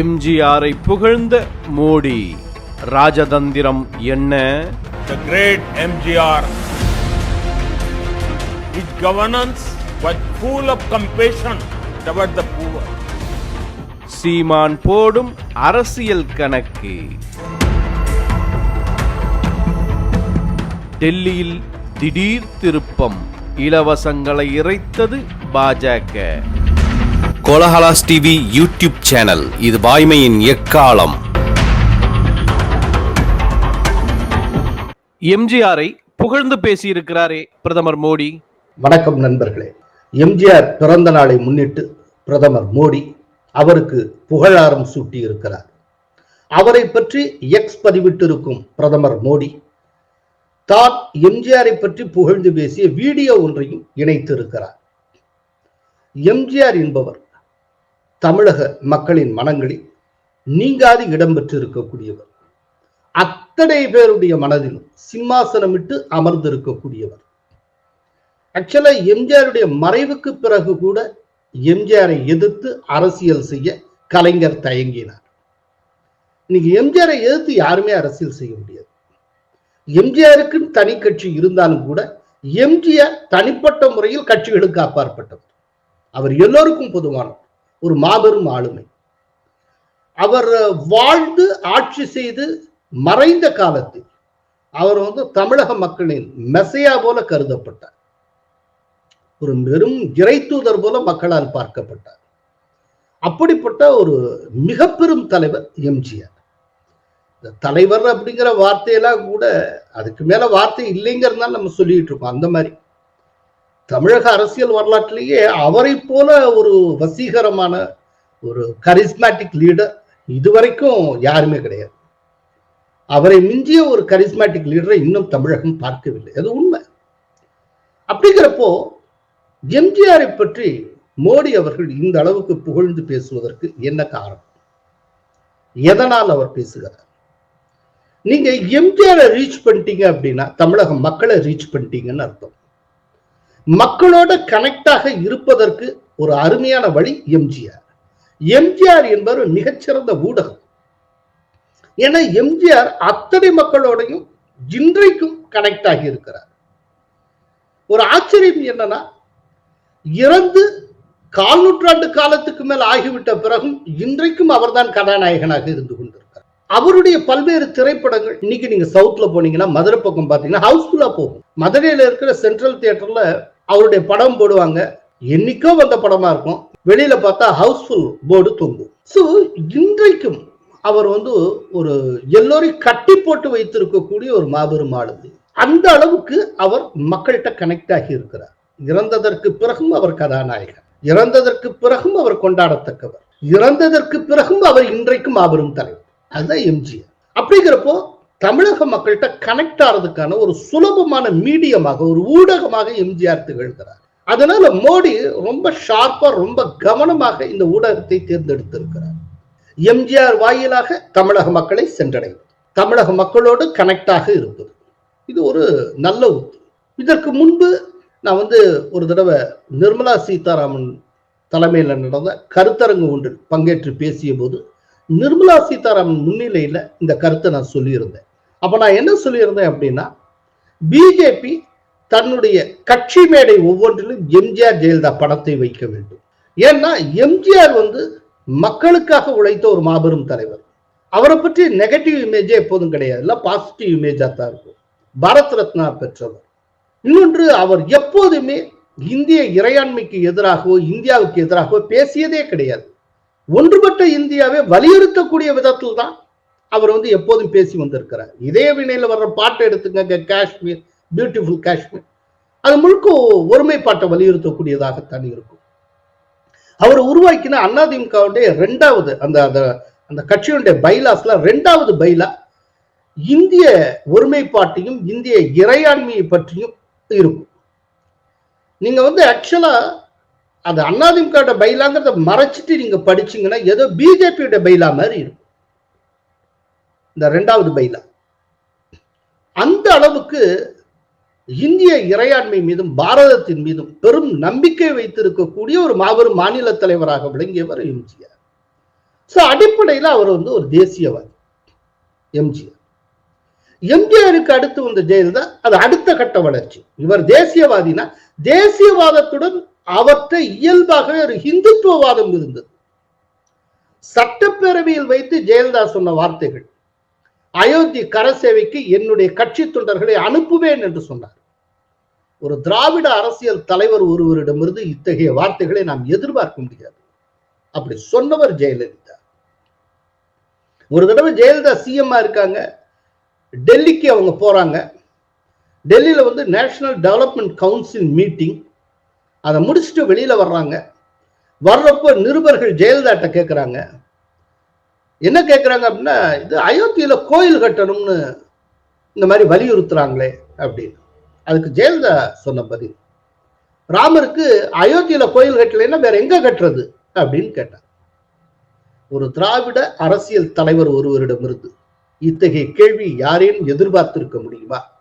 எம்ஜிஆரை புகழ்ந்த மோடி. ராஜதந்திரம் என்ன? The great MGR. His governance was full of compassion toward the poor. Seeman போடும் அரசியல் கணக்கு. டெல்லியில் திடீர் திருப்பம். இலவசங்களை இறைத்தது பாஜக. Kolahalas TV YouTube channel. இது வாய்மையின் எக்காலம். எம்ஜிஆரை புகழ்ந்து பேசியிருக்கிறாரே பிரதமர் மோடி. வணக்கம் நண்பர்களே. எம்ஜிஆர் பிறந்த நாளை முன்னிட்டு பிரதமர் மோடி அவருக்கு புகழாரம் சூட்டி இருக்கிறார் அவரை பற்றி எக்ஸ் பதிவிட்டிருக்கும் பிரதமர் மோடி தான் எம்ஜிஆரை பற்றி புகழ்ந்து பேசிய வீடியோ ஒன்றையும் இணைத்திருக்கிறார். எம்ஜிஆர் என்பவர் தமிழக மக்களின் மனங்களில் நீங்காது இடம் பெற்று இருக்கக்கூடியவர் அத்தனை பேருடைய மனதிலும் சிம்மாசனமிட்டு அமர்ந்திருக்கக்கூடியவர். ஆக்சுவலா எம்ஜிஆருடைய மறைவுக்கு பிறகு கூட எம்ஜிஆரை எதிர்த்து அரசியல் செய்ய கலைஞர் தயங்கினார். இன்னைக்கு எம்ஜிஆரை எதிர்த்து யாருமே அரசியல் செய்ய முடியாது. எம்ஜிஆருக்குன்னு தனி கட்சி இருந்தாலும் கூட எம்ஜிஆர் தனிப்பட்ட முறையில் கட்சிகளுக்கு அப்பாற்பட்டவர். அவர் எல்லோருக்கும் பொதுவானவர். ஒரு மாபெரும் ஆளுமை. அவர் வாழ்ந்து ஆட்சி செய்து மறைந்த காலத்தில் அவர் வந்து தமிழக மக்களின் மெசையா போல கருதப்பட்டார். ஒரு பெரும் இறைத்தூதர் போல மக்களால் பார்க்கப்பட்டார். அப்படிப்பட்ட ஒரு மிக பெரும் தலைவர் எம்ஜிஆர். இந்த தலைவர் அப்படிங்கிற வார்த்தையெல்லாம் கூட அதுக்கு மேல வார்த்தை இல்லைங்கிறதுனால நம்ம சொல்லிட்டு இருக்கோம். அந்த மாதிரி. தமிழக அரசியல் வரலாற்றிலேயே அவரை போல ஒரு வசீகரமான ஒரு கரிஸ்மேட்டிக் லீடர் இதுவரைக்கும் யாருமே கிடையாது. அவரை மிஞ்சிய ஒரு கரிஸ்மேட்டிக் லீடரை இன்னும் தமிழகம் பார்க்கவில்லை. அது உண்மை. அப்படிங்கிறப்போ எம்ஜிஆரை பற்றி மோடி அவர்கள் இந்த அளவுக்கு புகழ்ந்து பேசுவதற்கு என்ன காரணம்? எதனால் அவர் பேசுகிறார்? நீங்க எம்ஜிஆரை ரீச் பண்ணிட்டீங்க அப்படின்னா தமிழக மக்களை ரீச் பண்ணிட்டீங்கன்னு அர்த்தம். மக்களோட கனெக்டாக இருப்பதற்கு ஒரு அருமையான வழி எம்ஜிஆர். எம்ஜிஆர் என்பவர் மிகச்சிறந்த ஊடகம். ஏன்னா எம்ஜிஆர் அத்தனை மக்களோடையும் இன்றைக்கும் கனெக்ட் ஆகி இருக்கிறார். ஒரு ஆச்சரியம் என்னன்னா இறந்து கால் நூற்றாண்டு காலத்துக்கு மேல் ஆகிவிட்ட பிறகும் இன்றைக்கும் அவர்தான் கதாநாயகனாக இருந்து கொண்டிருக்கிறார். அவருடைய பல்வேறு திரைப்படங்கள் இன்னைக்கு நீங்க சவுத்ல போனீங்கன்னா மதுரை பக்கம் பாத்தீங்கன்னா ஹவுஸ்ஃபுல்லா போகும். மதுரையில இருக்கிற சென்ட்ரல் தியேட்டர்ல அவருடைய படம் போடுவாங்க. என்னைக்கோ வந்த படமா இருக்கும். வெளியில பார்த்தா ஹவுஸ்ஃபுல் போர்டு தொங்கும். ஸோ இன்றைக்கும் அவர் வந்து ஒரு எல்லோரையும் கட்டி போட்டு வைத்திருக்கக்கூடிய ஒரு மாபெரும் ஆளுமை அந்த அளவுக்கு அவர் மக்கள்கிட்ட கனெக்ட் ஆகி இருக்கிறார். இறந்ததற்கு பிறகும் அவர் கதாநாயகன் இறந்ததற்கு பிறகும் அவர் கொண்டாடத்தக்கவர். இறந்ததற்கு பிறகும் அவர் இன்றைக்கும் மாபெரும் தலைவர். அதுதான் எம்ஜிஆர். அப்படிங்கிறப்போ தமிழக மக்கள்கிட்ட கனெக்ட் ஆகிறதுக்கான ஒரு சுலபமான மீடியமாக ஒரு ஊடகமாக எம்ஜிஆர் திகழ்கிறார். அதனால மோடி ரொம்ப ஷார்ப்பா ரொம்ப கவனமாக இந்த ஊடகத்தை தேர்ந்தெடுத்திருக்கிறார். எம்ஜிஆர் வாயிலாக தமிழக மக்களை சென்றடைவது தமிழக மக்களோடு கனெக்டாக இருப்பது. இது ஒரு நல்ல உத்தி. இதற்கு முன்பு நான் வந்து ஒரு தடவை நிர்மலா சீதாராமன் தலைமையில் நடந்த கருத்தரங்கு ஒன்றில் பங்கேற்று பேசிய போது நிர்மலா சீதாராமன் முன்னிலையில் இந்த கருத்தை நான் சொல்லியிருந்தேன். அப்போ நான் என்ன சொல்லியிருந்தேன் அப்படின்னா பிஜேபி தன்னுடைய கட்சி மேடை ஒவ்வொன்றிலும் எம்ஜிஆர் ஜெயலலிதா படத்தை வைக்க வேண்டும். ஏன்னா எம்ஜிஆர் வந்து மக்களுக்காக உழைத்த ஒரு மாபெரும் தலைவர். அவரை பற்றி நெகட்டிவ் இமேஜே எப்போதும் கிடையாது. இல்லை பாசிட்டிவ் இமேஜா தான் இருக்கும். பாரத் ரத்னா பெற்றவர். இன்னொன்று அவர் எப்போதுமே இந்திய இறையாண்மைக்கு எதிராகவோ இந்தியாவுக்கு எதிராகவோ பேசியதே கிடையாது. ஒன்றுபட்ட இந்தியாவை வலியுறுத்தக்கூடிய விதத்தில் தான் அவர் வந்து எப்போதும் பேசி வந்திருக்கிறார். இதே வினையில் வர்ற பாட்டை எடுத்துக்கங்க காஷ்மீர் பியூட்டிஃபுல் காஷ்மீர். அது முழுக்க ஒருமைப்பாட்டை வலியுறுத்தக்கூடியதாகத்தான் இருக்கும். அவர் உருவாக்கின அதிமுகவுடைய ரெண்டாவது அந்த அந்த அந்த கட்சியுடைய பைலாஸ்ல ரெண்டாவது பைலா இந்திய ஒருமைப்பாட்டையும் இந்திய இறையாண்மையை பற்றியும் இருக்கும். நீங்க வந்து ஆக்சுவலா அது அதிமுக பைலாங்கிறத மறைச்சிட்டு நீங்க படிச்சீங்கன்னா ஏதோ பிஜேபியோட பைலா மாதிரி இருக்கும். இந்த ரெண்டாவது பைலா. அந்த அளவுக்கு இந்திய இறையாண்மை மீதும் பாரதத்தின் மீதும் பெரும் நம்பிக்கை வைத்திருக்கக்கூடிய ஒரு மாபெரும் மாநில தலைவராக விளங்கியவர் எம்ஜிஆர். ஸோ அடிப்படையில் அவர் வந்து ஒரு தேசியவாதி எம்ஜிஆர். எம்ஜிஆருக்கு அடுத்து வந்த ஜெயலலிதா அது அடுத்த கட்ட வளர்ச்சி. இவர் தேசியவாதினா தேசியவாதத்துடன் அவற்றை இயல்பாகவே ஒரு ஹிந்துத்துவவாதம் இருந்தது. சட்டப்பேரவையில் வைத்து ஜெயலலிதா சொன்ன வார்த்தைகள் அயோத்தி கரசேவைக்கு என்னுடைய கட்சி தொண்டர்களை அனுப்புவேன் என்று சொன்னார். ஒரு திராவிட அரசியல் தலைவர் ஒருவரிடமிருந்து இத்தகைய வார்த்தைகளை நாம் எதிர்பார்க்க முடியாது. அப்படி சொன்னவர் ஜெயலலிதா. ஒரு தடவை ஜெயலலிதா சிஎம்மா இருக்காங்க. டெல்லிக்கு அவங்க போறாங்க. டெல்லியில வந்து நேஷனல் டெவலப்மெண்ட் கவுன்சில் மீட்டிங் அதை முடிச்சுட்டு வெளியில வர்றாங்க. வர்றப்போ நிருபர்கள் ஜெயலலிதாட்ட கேட்குறாங்க என்ன கேட்குறாங்க அப்படின்னா இது அயோத்தியில கோயில் கட்டணும்னு இந்த மாதிரி வலியுறுத்துறாங்களே அப்படின்னு. அதுக்கு ஜெயலலிதா சொன்ன பதில். ராமருக்கு அயோத்தியில கோயில் கட்டலைன்னா வேற எங்க கட்டுறது அப்படின்னு கேட்டார். ஒரு திராவிட அரசியல் தலைவர் ஒருவரிடமிருந்து இத்தகைய கேள்வி யாரையும் எதிர்பார்த்திருக்க முடியுமா?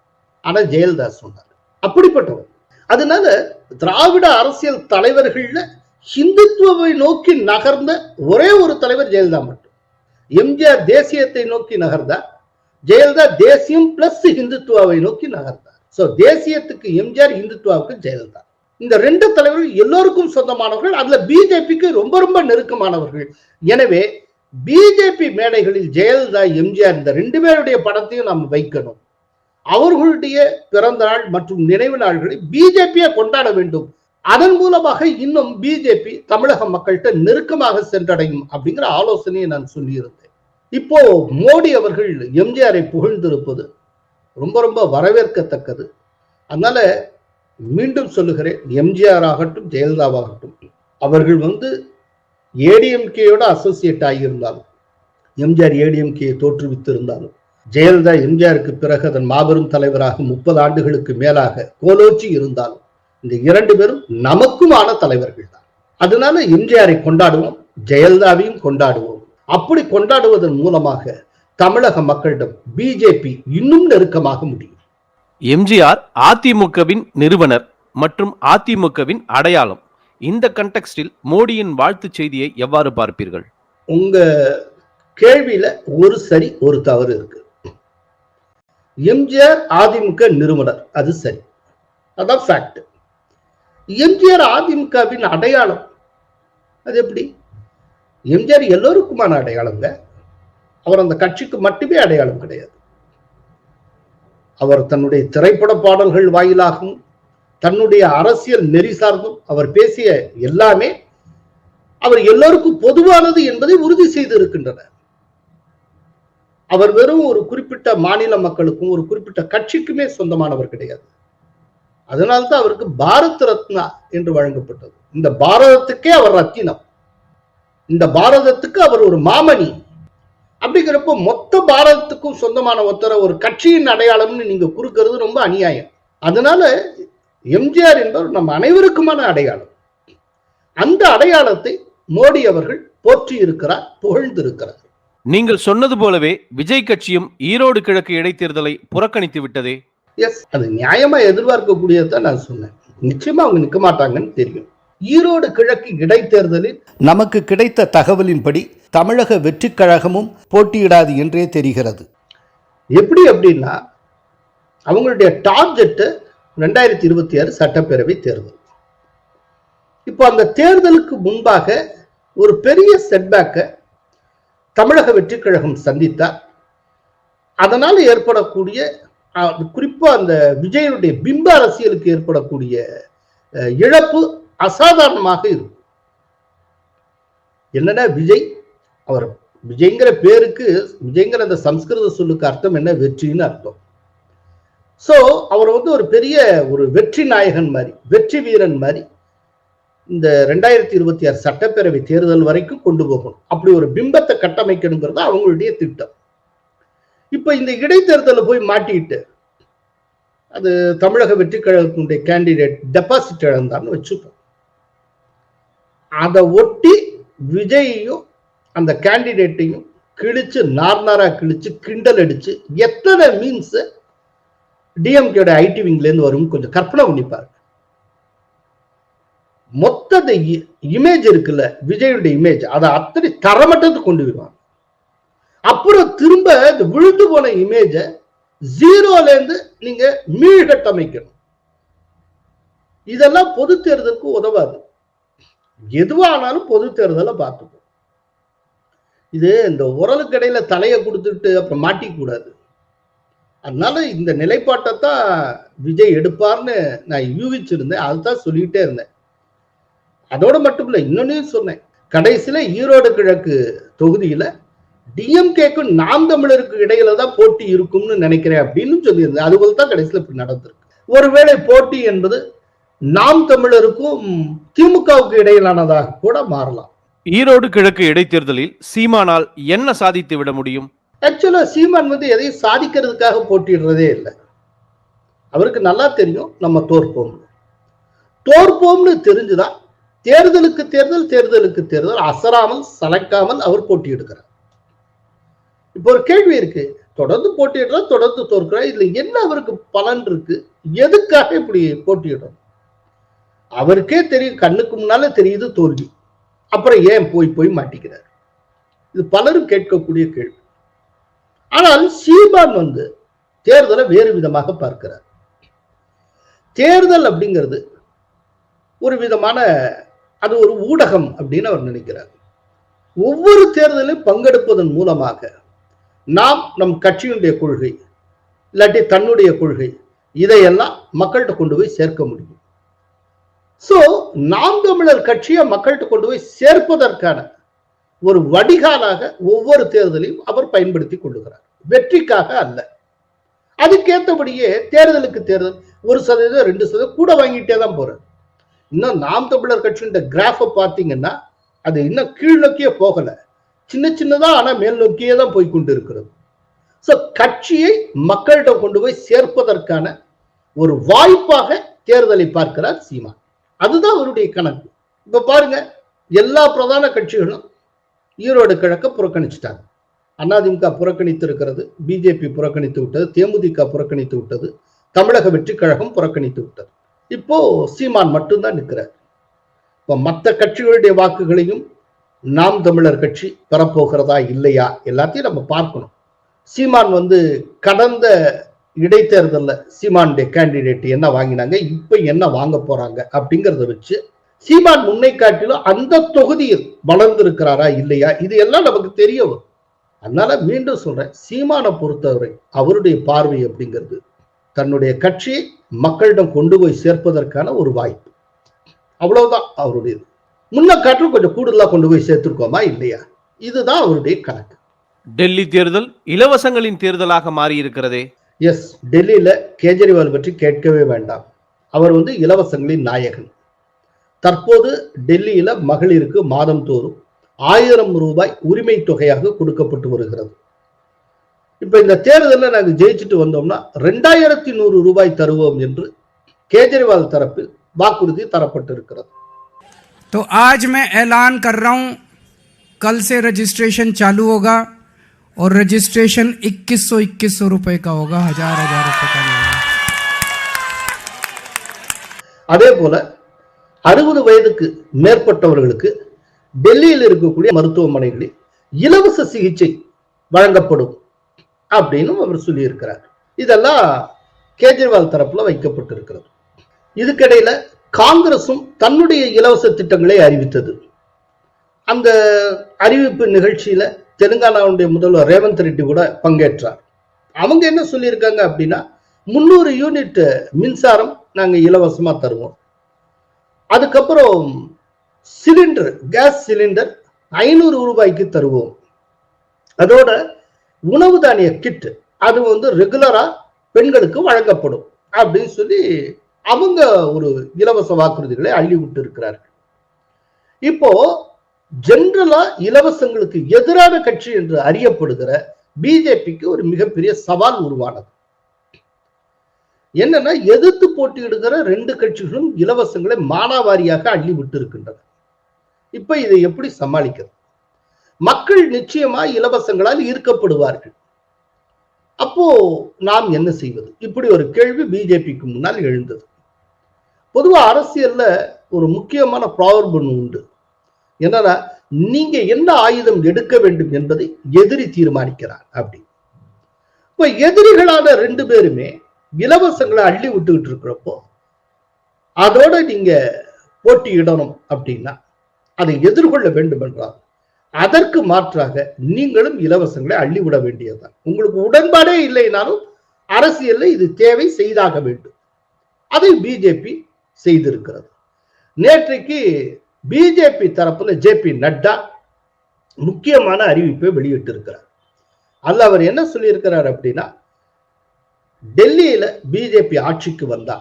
ஆனா ஜெயலலிதா சொன்னார். அப்படிப்பட்டவர். அதனால திராவிட அரசியல் தலைவர்கள்ல ஹிந்துத்துவை நோக்கி நகர்ந்த ஒரே ஒரு தலைவர் ஜெயலலிதா மட்டும். எம்ஜிஆர் தேசியத்தை நோக்கி நகர்ந்தார். ஜெயலலிதா தேசியம் பிளஸ் ஹிந்துத்துவாவை நோக்கி நகர்ந்தார். சோ தேசியத்துக்கு எம்ஜிஆர் இந்துத்துவாவுக்கு ஜெயலலிதா. இந்த ரெண்டு தலைவர்கள் எல்லோருக்கும் சொந்தமானவர்கள். அதுல பிஜேபிக்கு ரொம்ப ரொம்ப நெருக்கமானவர்கள். எனவே பிஜேபி மேடைகளில் ஜெயலலிதா எம்ஜிஆர் இந்த ரெண்டு பேருடைய படத்தையும் நாம் வைக்கணும். அவர்களுடைய பிறந்த நாள் மற்றும் நினைவு நாள்களை பிஜேபியை கொண்டாட வேண்டும். அதன் மூலமாக இன்னும் பிஜேபி தமிழக மக்கள்கிட்ட நெருக்கமாக சென்றடையும் அப்படிங்கிற ஆலோசனையை நான் சொல்லியிருந்தேன். இப்போ மோடி அவர்கள் எம்ஜிஆரை புகழ்ந்திருப்பது ரொம்ப ரொம்ப வரவேற்கத்தக்கது. அதனால மீண்டும் சொல்லுகிறேன் எம்ஜிஆர் ஆகட்டும் ஜெயலலிதாவாகட்டும் அவர்கள் வந்து ஏடிஎம்கேயோட அசோசியேட் ஆகியிருந்தாலும் எம்ஜிஆர் ஏடிஎம்கேயை தோற்றுவித்து இருந்தாலும் ஜெயலலிதா எம்ஜிஆருக்கு பிறகு அதன் மாபெரும் தலைவராக முப்பது ஆண்டுகளுக்கு மேலாக கோலோச்சி இருந்தாலும் இந்த இரண்டு பேரும் நமக்குமான தலைவர்கள் தான் அதனால எம்ஜிஆரை கொண்டாடுவோம் ஜெயலலிதாவையும் கொண்டாடுவோம். அப்படி கொண்டாடுவதன் மூலமாக தமிழக மக்களிடம் பிஜேபி இன்னும் நெருக்கமாக முடியும். எம்ஜிஆர் அதிமுகவின் நிறுவனர் மற்றும் அதிமுகவின் அடையாளம். இந்த கண்டெக்ஸ்டில் மோடியின் வாழ்த்துச் செய்தியை எவ்வாறு பார்ப்பீர்கள்? உங்க கேள்வியில ஒரு சரி ஒரு தவறு இருக்கு. எம்ஜிஆர் அதிமுக நிறுவனர் அது சரி. அதான் ஃபேக்ட் எம்ஜிஆர் அதிமுகவின் அடையாளம். அது எப்படி? எம்ஜிஆர் எல்லோருக்குமான அடையாளங்க. அவர் அந்த கட்சிக்கு மட்டுமே அடையாளம் கிடையாது. அவர் தன்னுடைய திரைப்பட பாடல்கள் வாயிலாகவும் தன்னுடைய அரசியல் நெறி சார்ந்தும் அவர் பேசிய எல்லாமே அவர் எல்லோருக்கும் பொதுவானது என்பதை உறுதி செய்து இருக்கின்றனர் அவர் வெறும் ஒரு குறிப்பிட்ட மாநில மக்களுக்கும் ஒரு குறிப்பிட்ட கட்சிக்குமே சொந்தமானவர் கிடையாது. அதனால்தான் அவருக்கு பாரத் ரத்னா என்று வழங்கப்பட்டது. இந்த பாரதத்துக்கே அவர் ரத்தினம். இந்த பாரதத்துக்கு அவர் ஒரு மாமணி. அப்படிங்கிறப்போ மொத்த பாரதத்துக்கும் சொந்தமான ஒருத்தர ஒரு கட்சியின் அடையாளம்னு நீங்க குறுக்கிறது ரொம்ப அநியாயம். அதனால எம்ஜிஆர் என்பவர் நம் அனைவருக்குமான அடையாளம். அந்த அடையாளத்தை மோடி அவர்கள் போற்றி இருக்கிறார் புகழ்ந்திருக்கிறார். நீங்கள் சொன்னது போலவே விஜய் கட்சியும் ஈரோடு கிழக்கு இடைத்தேர்தலை புறக்கணித்து விட்டதே எஸ் அது நியாயமா எதிர்பார்க்கக்கூடியதான் நான் சொன்னேன். நிச்சயமா அவங்க நிற்க மாட்டாங்கன்னு தெரியும். ஈரோடு கிழக்கு இடைத்தேர்தலில் நமக்கு கிடைத்த தகவலின்படி தமிழக வெற்றிக் கழகமும் போட்டியிடாது என்றே தெரிகிறது. எப்படி அப்படின்னா அவங்களுடைய டார்கெட்டு ரெண்டாயிரத்தி இருபத்தி ஆறு சட்டப்பேரவை தேர்தல். இப்போ அந்த தேர்தலுக்கு முன்பாக ஒரு பெரிய செட்பேக்கை தமிழக வெற்றிக் கழகம் சந்தித்தார் அதனால் ஏற்படக்கூடிய குறிப்பா அந்த விஜயனுடைய பிம்ப அரசியலுக்கு ஏற்படக்கூடிய இழப்பு அசாதாரணமாக இருக்கும். என்னன்னா விஜய்? அவர் விஜய்ங்கிற பேருக்கு விஜய்ங்கிற அந்த சம்ஸ்கிருத சொல்லுக்கு அர்த்தம் என்ன? வெற்றின்னு அர்த்தம். ஸோ அவர் வந்து ஒரு பெரிய ஒரு வெற்றி நாயகன் மாதிரி வெற்றி வீரன் மாதிரி இந்த ரெண்டாயிரத்தி இருபத்தி ஆறு சட்டப்பேரவை தேர்தல் வரைக்கும் கொண்டு போகணும். அப்படி ஒரு பிம்பத்தை கட்டமைக்கணுங்கிறது அவங்களுடைய திட்டம். இப்ப இந்த இடைத்தேர்தலில் போய் மாட்டிக்கிட்டு அது தமிழக வெற்றி கழகத்தினுடைய கேண்டிடேட் டெபாசிட் இழந்தான்னு வச்சுப்போம் அதை ஒட்டி விஜயையும் அந்த கேண்டிடேட்டையும் கிழிச்சு நார் கிழிச்சு கிண்டல் அடிச்சு எத்தனை மீன்ஸ் டிஎம்கேட ஐடி விங்லேருந்து வரும் கொஞ்சம் கற்பனை பண்ணிப்பாரு மொத்த இமேஜ் இருக்குல்ல விஜயுடைய இமேஜ் அதை அத்தனை தரமட்டத்துக்கு கொண்டு வருவாங்க. அப்புறம் திரும்ப இந்த விழுந்து போன இமேஜை ஜீரோல இருந்து நீங்க மீழ்கட்டமைக்கணும் இதெல்லாம் பொது தேர்தலுக்கு உதவாது. எதுவானாலும் பொது தேர்தலை பார்த்துக்கணும். இது இந்த உரலுக்கு இடையில தலையை கொடுத்துட்டு அப்புறம் மாட்டிக்கூடாது. அதனால இந்த நிலைப்பாட்டை தான் விஜய் எடுப்பார்னு நான் யூகிச்சிருந்தேன். அதுதான் சொல்லிக்கிட்டே இருந்தேன். அதோட மட்டும் இல்லை இன்னொன்னு சொன்னேன். கடைசியில ஈரோடு கிழக்கு தொகுதியில டிஎம்கேக்கும் நாம் தமிழருக்கு இடையில தான் போட்டி இருக்கும்னு நினைக்கிறேன் அப்படின்னு சொல்லியிருந்தேன். அதுபோல் தான் கடைசியில் இப்படி நடந்திருக்கு. ஒருவேளை போட்டி என்பது நாம் தமிழருக்கும் திமுகவுக்கு இடையிலானதாக கூட மாறலாம். ஈரோடு கிழக்கு இடைத்தேர்தலில் சீமானால் என்ன சாதித்து விட முடியும்? ஆக்சுவலா சீமான் வந்து எதையும் சாதிக்கிறதுக்காக போட்டிடுறதே இல்லை. அவருக்கு நல்லா தெரியும் நம்ம தோற்போம். தோற்போம்னு தெரிஞ்சுதான் தேர்தலுக்கு தேர்தல் தேர்தலுக்கு தேர்தல் அசராமல் சளைக்காமல் அவர் போட்டியிடுகிறார். இப்போ ஒரு கேள்வி இருக்கு. தொடர்ந்து போட்டியிடுறார் தொடர்ந்து தோற்கிறார் இதுல என்ன அவருக்கு பலன் இருக்கு? எதுக்காக இப்படி போட்டியிடும் அவருக்கே தெரியும் கண்ணுக்கு முன்னால தெரியுது தோல்வி. அப்புறம் ஏன் போய் போய் மாட்டிக்கிறார்? இது பலரும் கேட்கக்கூடிய கேள்வி. ஆனால் சீமான் வந்து தேர்தலை வேறு விதமாக பார்க்கிறார். தேர்தல் அப்படிங்கிறது ஒரு விதமான அது ஒரு ஊடகம் அப்படின்னு அவர் நினைக்கிறார். ஒவ்வொரு தேர்தலிலும் பங்கெடுப்பதன் மூலமாக நாம் நம் கட்சியினுடைய கொள்கை இல்லாட்டி தன்னுடைய கொள்கை இதையெல்லாம் மக்கள்கிட்ட கொண்டு போய் சேர்க்க முடியும். சோ நாம் தமிழர் கட்சியை மக்கள்கிட்ட கொண்டு போய் சேர்ப்பதற்கான ஒரு வடிகாலாக ஒவ்வொரு தேர்தலையும் அவர் பயன்படுத்தி கொள்ளுகிறார் வெற்றிக்காக அல்ல. அதுக்கேற்றபடியே தேர்தலுக்கு தேர்தல் ஒரு சதவீதம் ரெண்டு சதவீதம் கூட வாங்கிட்டே தான் போறாரு. இன்னும் நாம் தமிழர் கட்சியின் கிராஃபை பார்த்தீங்கன்னா அது இன்னும் கீழ் நோக்கியே போகல. சின்ன சின்னதா ஆனா மேல் நோக்கியே தான் போய் கொண்டு இருக்கிறது ஸோ கட்சியை மக்களிடம் கொண்டு போய் சேர்ப்பதற்கான ஒரு வாய்ப்பாக தேர்தலை பார்க்கிறார் சீமான். அதுதான் அவருடைய கணக்கு. இப்ப பாருங்க எல்லா பிரதான கட்சிகளும் ஈரோடு கிழக்க புறக்கணிச்சிட்டாங்க. அதிமுக புறக்கணித்து இருக்கிறது பிஜேபி புறக்கணித்து விட்டது தேமுதிக புறக்கணித்து விட்டது தமிழக வெற்றி கழகம் புறக்கணித்து விட்டது. இப்போ சீமான் மட்டும்தான் நிற்கிறார். இப்போ மற்ற கட்சிகளுடைய வாக்குகளையும் நாம் தமிழர் கட்சி பெறப்போகிறதா இல்லையா? எல்லாத்தையும் நம்ம பார்க்கணும். சீமான் வந்து கடந்த இடைத்தேர்தலில் சீமானுடைய கேண்டிடேட் என்ன வாங்கினாங்க இப்போ என்ன வாங்க போறாங்க அப்படிங்கிறத வச்சு சீமான் முன்னை காட்டிலும் அந்த தொகுதியில் வளர்ந்திருக்கிறாரா இல்லையா? இது எல்லாம் நமக்கு தெரிய வரும். அதனால மீண்டும் சொல்றேன் சீமானை பொறுத்தவரை அவருடைய பார்வை அப்படிங்கிறது தன்னுடைய கட்சியை மக்களிடம் கொண்டு போய் சேர்ப்பதற்கான ஒரு வாய்ப்பு. அவ்வளவுதான் அவருடையது. முன்ன காட்டிலும் கொஞ்சம் கூடுதலா கொண்டு போய் சேர்த்திருக்கோமா இல்லையா? இதுதான் அவருடைய கணக்கு. டெல்லி தேர்தல் இலவசங்களின் தேர்தலாக மாறியிருக்கிறதே. எஸ் டெல்லியில கேஜரிவால் பற்றி கேட்கவே வேண்டாம். அவர் வந்து இலவசங்களின் நாயகன். தற்போது டெல்லியில மகளிருக்கு மாதம் தோறும் ஆயிரம் ரூபாய் உரிமை தொகையாக கொடுக்கப்பட்டு வருகிறது. இப்ப இந்த தேர்தலில் நாங்கள் ஜெயிச்சுட்டு வந்தோம்னா ரெண்டாயிரத்தி நூறு ரூபாய் தருவோம் என்று கேஜரிவால் தரப்பில் வாக்குறுதி தரப்பட்டிருக்கிறது. तो आज मैं ऐलान कर रहा हूं कल से रजिस्ट्रेशन चालू होगा और रजिस्ट्रेशन इक्कीस सौ इक्कीस सौ रुपये का होगा हजार हजार रुपये का नहीं होगा। அதே போல அறுபது வயதுக்கு மேற்பட்டவர்களுக்கு டெல்லியில் இருக்கக்கூடிய மருத்துவமனைகளில் இலவச சிகிச்சை வழங்கப்படும் அப்படின்னு அவர் சொல்லியிருக்கிறார் இதெல்லாம் கேஜ்ரிவால் தரப்புல வைக்கப்பட்டிருக்கிறது இதுக்கிடையில காங்கிரசும் தன்னுடைய இலவச திட்டங்களை அறிவித்தது. அந்த அறிவிப்பு நிகழ்ச்சியில தெலுங்கானாவுடைய முதல்வர் ரேவந்த் ரெட்டி கூட பங்கேற்றார். அவங்க என்ன சொல்லியிருக்காங்க அப்படின்னா முந்நூறு யூனிட் மின்சாரம் நாங்கள் இலவசமாக தருவோம். அதுக்கப்புறம் சிலிண்டர் கேஸ் சிலிண்டர் ஐநூறு ரூபாய்க்கு தருவோம். அதோட உணவு தானிய கிட் அது வந்து ரெகுலரா பெண்களுக்கு வழங்கப்படும் அப்படின்னு சொல்லி அவங்க ஒரு இலவச வாக்குறுதிகளை அள்ளி விட்டு இருக்கிறார்கள் இப்போ ஜென்ரலா இலவசங்களுக்கு எதிரான கட்சி என்று அறியப்படுகிற பிஜேபிக்கு ஒரு மிகப்பெரிய சவால் உருவானது. என்னன்னா எதிர்த்து போட்டியிடுகிற ரெண்டு கட்சிகளும் இலவசங்களை மானாவாரியாக அள்ளி விட்டு இருக்கின்றன இப்ப இதை எப்படி சமாளிக்கிறது? மக்கள் நிச்சயமா இலவசங்களால் ஈர்க்கப்படுவார்கள். அப்போ நாம் என்ன செய்வது? இப்படி ஒரு கேள்வி பிஜேபிக்கு முன்னால் எழுந்தது. பொதுவா அரசியல்ல ஒரு முக்கியமான ப்ராவர்ப் ஒன்று உண்டு. என்னன்னா நீங்க என்ன ஆயுதம் எடுக்க வேண்டும் என்பதை எதிரி தீர்மானிக்கிறார் அப்படி. இப்ப எதிரிகளான ரெண்டு பேருமே இலவசங்களை அள்ளி விட்டுக்கிட்டு இருக்கிறப்போ அதோட நீங்க போட்டியிடணும் அப்படின்னா அதை எதிர்கொள்ள வேண்டும் என்றால் அதற்கு மாற்றாக நீங்களும் இலவசங்களை அள்ளிவிட வேண்டியதுதான். உங்களுக்கு உடன்பாடே இல்லைனாலும் அரசியல்ல இது தேவை செய்தாக வேண்டும். அதை பிஜேபி செய்திருக்கிறது நேற்றைக்கு பிஜேபி தரப்புல ஜே பி நட்டா முக்கியமான அறிவிப்பை வெளியிட்டிருக்கிறார் அதுல அவர் என்ன சொல்லியிருக்கிறார் அப்படின்னா டெல்லியில பிஜேபி ஆட்சிக்கு வந்தா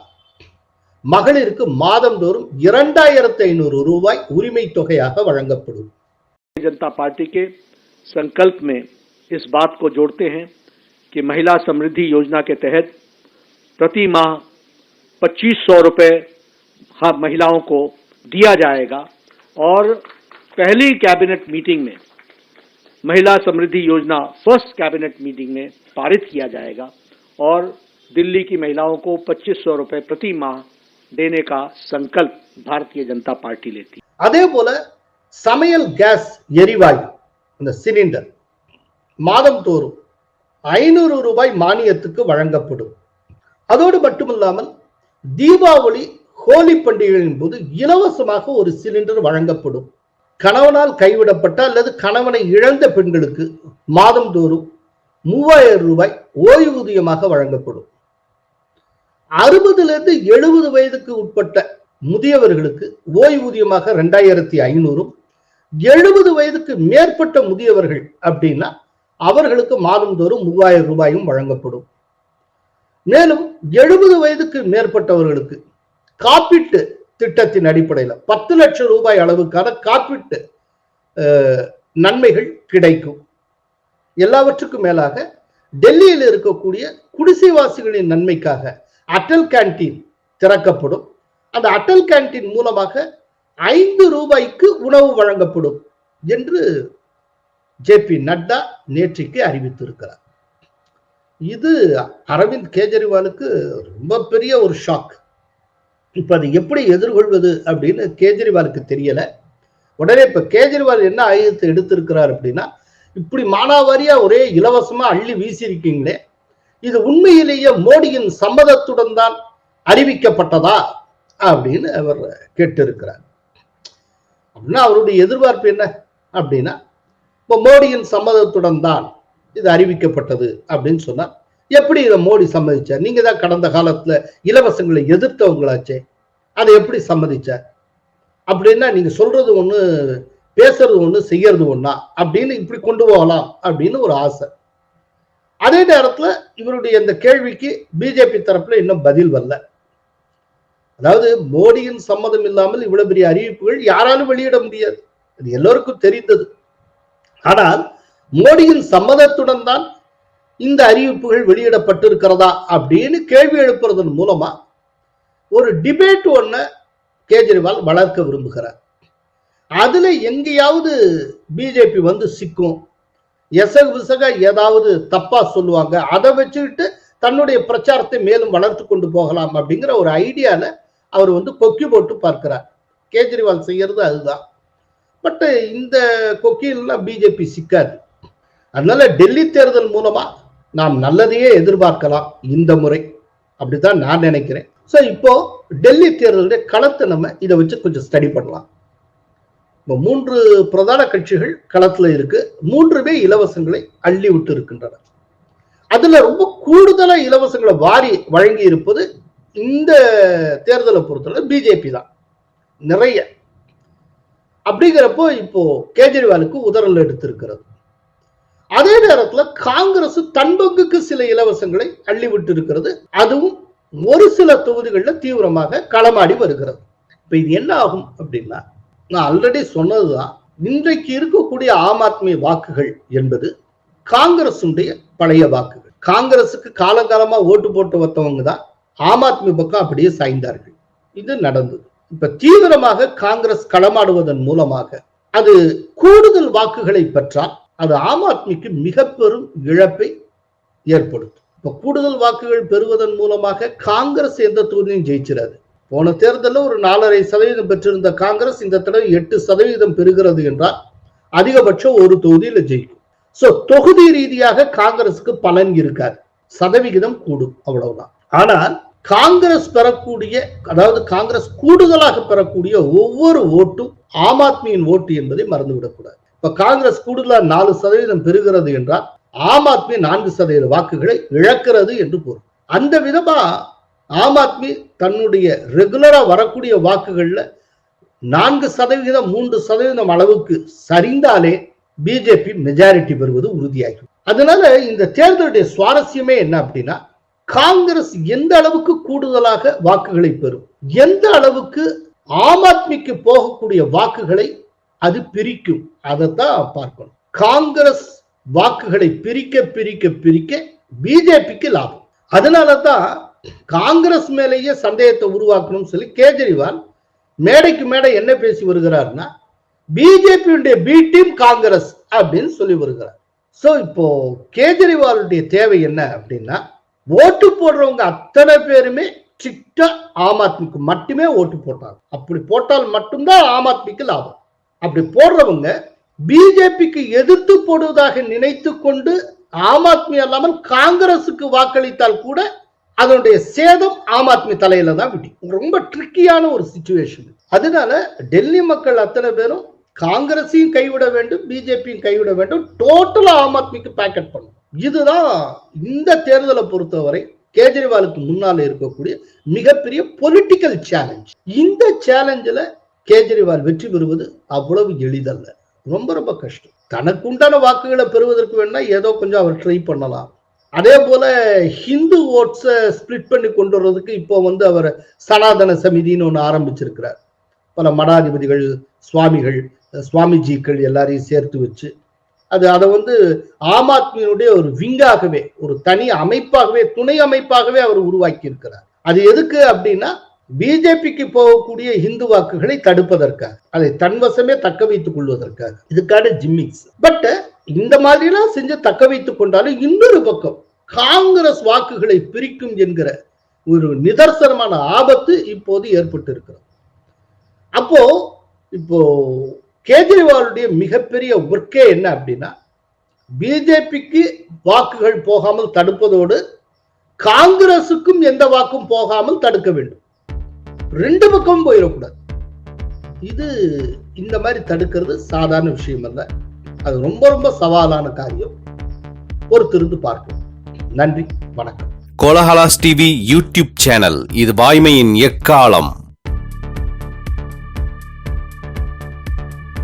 மகளிருக்கு மாதந்தோறும் இரண்டாயிரத்தி ஐநூறு ரூபாய் உரிமை தொகையாக வழங்கப்படும் जनता पार्टी के संकल्प में इस बात को जोड़ते हैं कि महिला समृद्धि योजना के तहत प्रति माह पच्चीस सौ रुपये हर महिलाओं को दिया जाएगा और पहली कैबिनेट मीटिंग में महिला समृद्धि योजना फर्स्ट कैबिनेट मीटिंग में पारित किया जाएगा और दिल्ली की महिलाओं को पच्चीस सौ रुपये प्रति माह देने का संकल्प भारतीय जनता पार्टी लेती है அதே போல சமையல் கேஸ் எரிவாயு இந்த சிலிண்டர் மாதம் தோறும் ஐநூறு ரூபாய் மானியத்துக்கு வழங்கப்படும் அதோடு மட்டுமில்லாமல் தீபாவளி ஹோலி பண்டிகைகளின் போது இலவசமாக ஒரு சிலிண்டர் வழங்கப்படும். கணவனால் கைவிடப்பட்ட அல்லது கணவனை இழந்த பெண்களுக்கு மாதந்தோறும் மூவாயிரம் ரூபாய் ஓய்வூதியமாக வழங்கப்படும். அறுபதுல இருந்து எழுபது வயதுக்கு உட்பட்ட முதியவர்களுக்கு ஓய்வூதியமாக ரெண்டாயிரத்தி ஐநூறும் எழுபது வயதுக்கு மேற்பட்ட முதியவர்கள் அப்படின்னா அவர்களுக்கு மாதந்தோறும் மூவாயிரம் ரூபாயும் வழங்கப்படும். மேலும் எழுபது வயதுக்கு மேற்பட்டவர்களுக்கு காப்பீட்டு திட்டத்தின் அடிப்படையில் பத்து லட்சம் ரூபாய் அளவுக்கான காப்பீட்டு நன்மைகள் கிடைக்கும். எல்லாவற்றுக்கும் மேலாக டெல்லியில் இருக்கக்கூடிய குடிசைவாசிகளின் நன்மைக்காக அட்டல் கேண்டீன் திறக்கப்படும். அந்த அட்டல் கேண்டீன் மூலமாக ஐந்து ரூபாய்க்கு உணவு வழங்கப்படும் என்று ஜே பி நட்டா நேற்றைக்கு அறிவித்திருக்கிறார். இது அரவிந்த் கெஜ்ரிவாலுக்கு ரொம்ப பெரிய ஒரு ஷாக். இப்ப அதை எப்படி எதிர்கொள்வது அப்படின்னு கேஜ்ரிவாலுக்கு தெரியல. உடனே இப்ப கேஜ்ரிவால் என்ன ஆயுதத்தை எடுத்திருக்கிறார் அப்படின்னா இப்படி மானாவாரியா ஒரே இலவசமா அள்ளி வீசியிருக்கீங்களே இது உண்மையிலேயே மோடியின் சம்மதத்துடன் தான் அறிவிக்கப்பட்டதா அப்படின்னு அவர் கேட்டிருக்கிறார். அப்படின்னா அவருடைய எதிர்பார்ப்பு என்ன அப்படின்னா இப்போ மோடியின் சம்மதத்துடன் தான் இது அறிவிக்கப்பட்டது அப்படின்னு சொன்னார் எப்படி இதை மோடி சம்மதிச்சார்? நீங்க தான் கடந்த காலத்துல இலவசங்களை எதிர்த்தவங்களாச்சே. அதை எப்படி சம்மதிச்சார்? அப்படின்னா நீங்க சொல்றது ஒண்ணு பேசுறது ஒண்ணு செய்யறது ஒண்ணா அப்படின்னு இப்படி கொண்டு போகலாம் அப்படின்னு ஒரு ஆசை. அதே நேரத்துல இவருடைய இந்த கேள்விக்கு பிஜேபி தரப்புல இன்னும் பதில் வரல. அதாவது மோடியின் சம்மதம் இல்லாமல் இவ்வளவு பெரிய அறிவிப்புகள் யாராலும் வெளியிட முடியாது. அது எல்லோருக்கும் தெரிந்தது. ஆனால் மோடியின் சம்மதத்துடன் தான் இந்த அறிவிப்புகள் வெளியிடப்பட்டிருக்கிறதா அப்படின்னு கேள்வி எழுப்புறதன் மூலமா ஒரு டிபேட் ஒன்று கேஜ்ரிவால் வளர்க்க விரும்புகிறார். அதுல எங்கேயாவது பிஜேபி வந்து சிக்கும் எசகு விசக ஏதாவது தப்பா சொல்லுவாங்க அதை வச்சுக்கிட்டு தன்னுடைய பிரச்சாரத்தை மேலும் வளர்த்து கொண்டு போகலாம் அப்படிங்கிற ஒரு ஐடியால அவர் வந்து கொக்கி போட்டு பார்க்கிறார். கேஜ்ரிவால் செய்யறது அதுதான். பட் இந்த கொக்கியெல்லாம் பிஜேபி சிக்காது. அதனால டெல்லி தேர்தல் மூலமா நாம் நல்லதையே எதிர்பார்க்கலாம் இந்த முறை. அப்படித்தான் நான் நினைக்கிறேன். ஸோ இப்போ டெல்லி தேர்தலுடைய களத்தை நம்ம இதை வச்சு கொஞ்சம் ஸ்டடி பண்ணலாம். இப்போ மூன்று பிரதான கட்சிகள் களத்துல இருக்கு. மூன்றுமே இலவசங்களை அள்ளி விட்டு இருக்கின்றன. அதுல ரொம்ப கூடுதலா இலவசங்களை வாரி வழங்கி இருப்பது இந்த தேர்தலை பொறுத்தவரை பிஜேபி தான். நிறைய. அப்படிங்கிறப்போ இப்போ கேஜ்ரிவாலுக்கு உதறல் எடுத்திருக்கிறது. அதே நேரத்துல காங்கிரஸ் தன் பங்குக்கு சில இலவசங்களை அள்ளி விட்டு இருக்கிறது அதுவும் ஒரு சில தொகுதிகளில் தீவிரமாக களமாடி வருகிறது. இப்ப இது என்ன ஆகும் அப்படின்னா நான் ஆல்ரெடி சொன்னதுதான் இன்றைக்கு இருக்கக்கூடிய ஆம் ஆத்மி வாக்குகள் என்பது காங்கிரசுடைய பழைய வாக்குகள். காங்கிரசுக்கு காலங்காலமா ஓட்டு போட்டு வந்தவங்க தான் ஆம் ஆத்மி பக்கம் அப்படியே சாய்ந்தார்கள். இது நடந்தது. இப்ப தீவிரமாக காங்கிரஸ் களமாடுவதன் மூலமாக அது கூடுதல் வாக்குகளை பெற்றால் அது ஆம் ஆத்மிக்கு மிக பெரும் இழப்பை ஏற்படுத்தும். இப்ப கூடுதல் வாக்குகள் பெறுவதன் மூலமாக காங்கிரஸ் எந்த தொகுதியும் ஜெயிச்சிடாது போன தேர்தலில் ஒரு நாலரை சதவீதம் பெற்றிருந்த காங்கிரஸ் இந்த தடவை எட்டு சதவீதம் பெறுகிறது என்றால் அதிகபட்சம் ஒரு தொகுதியில ஜெயிக்கும். சோ தொகுதி ரீதியாக காங்கிரஸுக்கு பலன் இருக்காது. சதவிகிதம் கூடும் அவ்வளவுதான். ஆனால் காங்கிரஸ் பெறக்கூடிய அதாவது காங்கிரஸ் கூடுதலாக பெறக்கூடிய ஒவ்வொரு ஓட்டும் ஆம் ஆத்மியின் ஓட்டு என்பதை மறந்துவிடக்கூடாது. இப்ப காங்கிரஸ் கூடுதலா நாலு சதவீதம் பெறுகிறது என்றால் ஆம் ஆத்மி நான்கு சதவீத வாக்குகளை இழக்கிறது என்று பொருள். அந்த விதமா ஆம் ஆத்மி தன்னுடைய ரெகுலரா வரக்கூடிய வாக்குகள்ல நான்கு சதவீதம் மூன்று சதவீதம் அளவுக்கு சரிந்தாலே பிஜேபி மெஜாரிட்டி பெறுவது உறுதியாகும் அதனால இந்த தேர்தலுடைய சுவாரஸ்யமே என்ன அப்படின்னா காங்கிரஸ் எந்த அளவுக்கு கூடுதலாக வாக்குகளை பெறும் எந்த அளவுக்கு ஆம் ஆத்மிக்கு போகக்கூடிய வாக்குகளை அது பிரிக்கும். அதைத்தான் பார்க்கணும். காங்கிரஸ் வாக்குகளை பிரிக்க பிரிக்க பிரிக்க பிஜேபிக்கு லாபம். அதனால தான் காங்கிரஸ் மேலேயே சந்தேகத்தை உருவாக்கணும்னு சொல்லி கேஜ்ரிவால் மேடைக்கு மேடை என்ன பேசி வருகிறார்னா பிஜேபியுடைய பி டீம் காங்கிரஸ் அப்படின்னு சொல்லி வருகிறார். ஸோ இப்போ கேஜ்ரிவாலுடைய தேவை என்ன அப்படின்னா ஓட்டு போடுறவங்க அத்தனை பேருமே ஸ்ட்ரிக்டா ஆம் ஆத்மிக்கு மட்டுமே ஓட்டு போட்டாங்க. அப்படி போட்டால் மட்டும்தான் ஆம் ஆத்மிக்கு லாபம். அப்படி போடுறவங்க பிஜேபிக்கு எதிர்த்து போடுவதாக நினைத்து கொண்டு ஆம் ஆத்மி அல்லாமல் காங்கிரசுக்கு வாக்களித்தால் கூட அதனுடைய சேதம் ஆம் ஆத்மி தலையில தான் விடும் ரொம்ப ட்ரிக்கியான ஒரு சுச்சுவேஷன் அதனால டெல்லி மக்கள் அத்தனை பேரும் காங்கிரஸையும் கைவிட வேண்டும் பிஜேபியும் கைவிட வேண்டும். டோட்டலா ஆம் ஆத்மிக்கு பேக்கெட் பண்ணும் இதுதான் இந்த தேர்தலை பொறுத்தவரை கேஜ்ரிவாலுக்கு முன்னால இருக்கக்கூடிய மிகப்பெரிய பொலிட்டிக்கல் சேலஞ்ச் இந்த சேலஞ்சில் கேஜ்ரிவால் வெற்றி பெறுவது அவ்வளவு எளிதல்ல. ரொம்ப ரொம்ப கஷ்டம். தனக்கு உண்டான வாக்குகளை பெறுவதற்கு வேணா ஏதோ கொஞ்சம் அவர் ட்ரை பண்ணலாம். அதே போல ஹிந்து ஓட்ஸை ஸ்பிளிட் பண்ணி கொண்டு வர்றதுக்கு இப்போ வந்து அவர் சனாதன சமிதின்னு ஒன்று ஆரம்பிச்சிருக்கிறார். பல மடாதிபதிகள் சுவாமிகள் சுவாமிஜிக்கள் எல்லாரையும் சேர்த்து வச்சு அது அதை வந்து ஆம் ஆத்மியினுடைய ஒரு விங்காகவே ஒரு தனி அமைப்பாகவே துணை அமைப்பாகவே அவர் உருவாக்கி இருக்கிறார் அது எதுக்கு அப்படின்னா பிஜேபிக்கு போகக்கூடிய இந்து வாக்குகளை தடுப்பதற்காக அதை தன்வசமே தக்க வைத்துக் கொள்வதற்காக. இதுக்கான ஜிம்மிக்ஸ். பட் இந்த மாதிரிலாம் செஞ்சு தக்க வைத்துக் கொண்டாலும் இன்னொரு பக்கம் காங்கிரஸ் வாக்குகளை பிரிக்கும் என்கிற ஒரு நிதர்சனமான ஆபத்து இப்போது ஏற்பட்டு இருக்கிறது அப்போ இப்போ கேஜ்ரிவாலுடைய மிகப்பெரிய ஒர்க்கே என்ன அப்படின்னா பிஜேபிக்கு வாக்குகள் போகாமல் தடுப்பதோடு காங்கிரசுக்கும் எந்த வாக்கும் போகாமல் தடுக்க வேண்டும். ரெண்டு பக்கமும் போயிடக்கூடாது. இது இந்த மாதிரி தடுக்கிறது சாதாரண விஷயம் அல்ல அது ரொம்ப ரொம்ப சவாலான காரியம். பொறுத்திருந்து பார்ப்போம். நன்றி வணக்கம். Kolahalas TV YouTube channel. இது வாய்மையின் எக்காலம்.